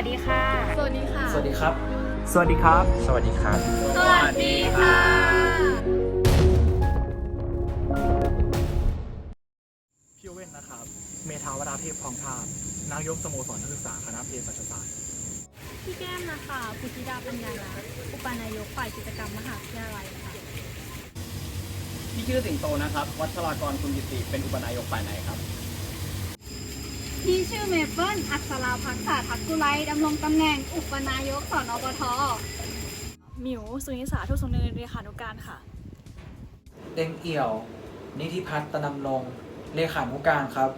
วัสดีค่ะ สวัสดีค่ะ สวัสดีครับ สวัสดีครับ สวัสดีครับ สวัสดีค่ะ พี่โอเว่นนะครับ เมธาวราเทพพองทาบนายกสโมสรนักศึกษาคณะเภสัชศาสตร์ พี่แก้มนะคะพุทธิดาปัญญาลักษณ์อุปนายกฝ่ายกิจกรรมมหาวิทยาลัยค่ะ พี่ชื่อสิงโตนะครับ วัชรากรคุณกิติเป็นอุปนายกฝ่ายไหนครับ พี่ชื่อเมเปิลอัศราพักษาทักกุไลดำรงตำแหน่งอุปนายกสนปทหมิว สุนิสาทุกสงเนินเรียขานุการค่ะ เต็งเอี่ยว นิธิพัฒน์ตะนำรงค์เลขานุการครับ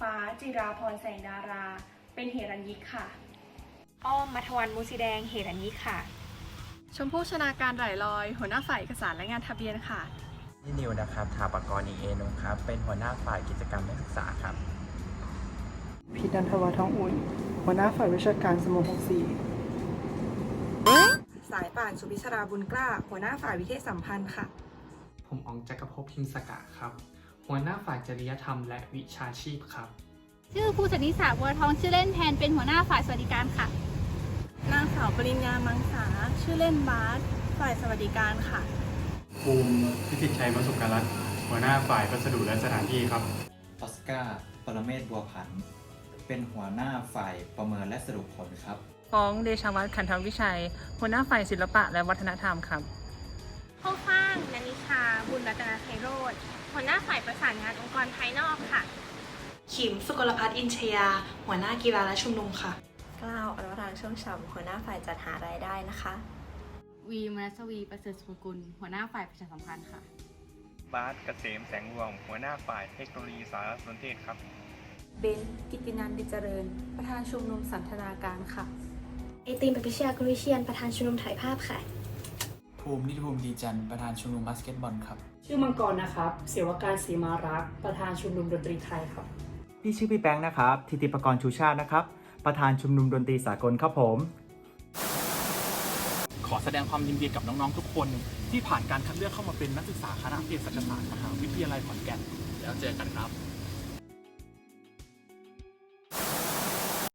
ฟ้าจิราพรแสงดารา เป็นเหรัญยิกค่ะ อ้อมมัทวันมุสีแดงเหรัญยิกค่ะ ชมพู่ชนาการไหลลอย หัวหน้าฝ่ายเอกสารและงานทะเบียนค่ะพี่นิวนะครับถาปกรณ์อีเอนงครับ เป็นหัวหน้าฝ่ายกิจกรรมนักศึกษาครับ พีนันทวัฒน์ทองอุ่น หัวหน้าฝ่ายวิชาการสโม64 สายป่านสุพิชราบุญกล้า หัวหน้าฝ่ายวิเทศสัมพันธ์ค่ะ ผมอองจักรภพพิมพ์สกะครับ หัวหน้าฝ่ายจริยธรรมและวิชาชีพครับ ชื่อครูสนิสาบัวทองชื่อเล่นแทนเป็นหัวหน้าฝ่ายสวัสดิการค่ะ นางสาวปริญญามังสา ชื่อเล่นบาสฝ่ายสวัสดิการค่ะภูมิพิสิทธิ์ชัยประสบการรัตน์หัวหน้าฝ่ายพัสดุและสถานที่ครับออสการ์ปรเมศบัวผัน เป็นหัวหน้าฝ่ายประเมินและสรุปผลครับ ฟ้องเดชวัฒน์ขันธวิชัย หัวหน้าฝ่ายศิลปะและวัฒนธรรมครับข้าวฟ่างนันิชา บุญรัตนาไพโรธหัวหน้าฝ่ายประสานงานองค์กรภายนอกค่ะ ขิมสุกลพัฒน์อินชยา หัวหน้ากีฬาและชุมนุมค่ะ กล้าวอนุรักษ์ช่วงฉ่ำหัวหน้าฝ่ายจัดหารายได้นะคะ วีมนัสวีประเสริฐสุภกุล หัวหน้าฝ่ายประชาสัมพันธ์ค่ะ บาสเกษมแสงรวมหัวหน้าฝ่ายเทคโนโลยีสารสนเทศครับ เบนกิตินันดิเจริญ ประธานชุมนุมสันทนาการค่ะ ไอติมปปิชยากุลวิเชียน ประธานชุมนุมถ่ายภาพค่ะ ภูมินิติภูมิดีจันทร์ประธานชมรมบาสเกตบอลครับ ชื่อมังกรนะครับ เสวการศรีมารักษ์ประธานชุมนุมดนตรีไทยครับ พี่ชื่อพี่แบงค์นะครับ ทิติปกรณ์ชูชาตินะครับ ประธานชุมนุมดนตรีสากลครับผม ขอแสดงความยินดีกับน้องๆทุกคน ที่ผ่านการคัดเลือกเข้ามาเป็นนักศึกษาคณะเภสัชศาสตร์มหาวิทยาลัยขอนแก่น แล้วเจอกันครับ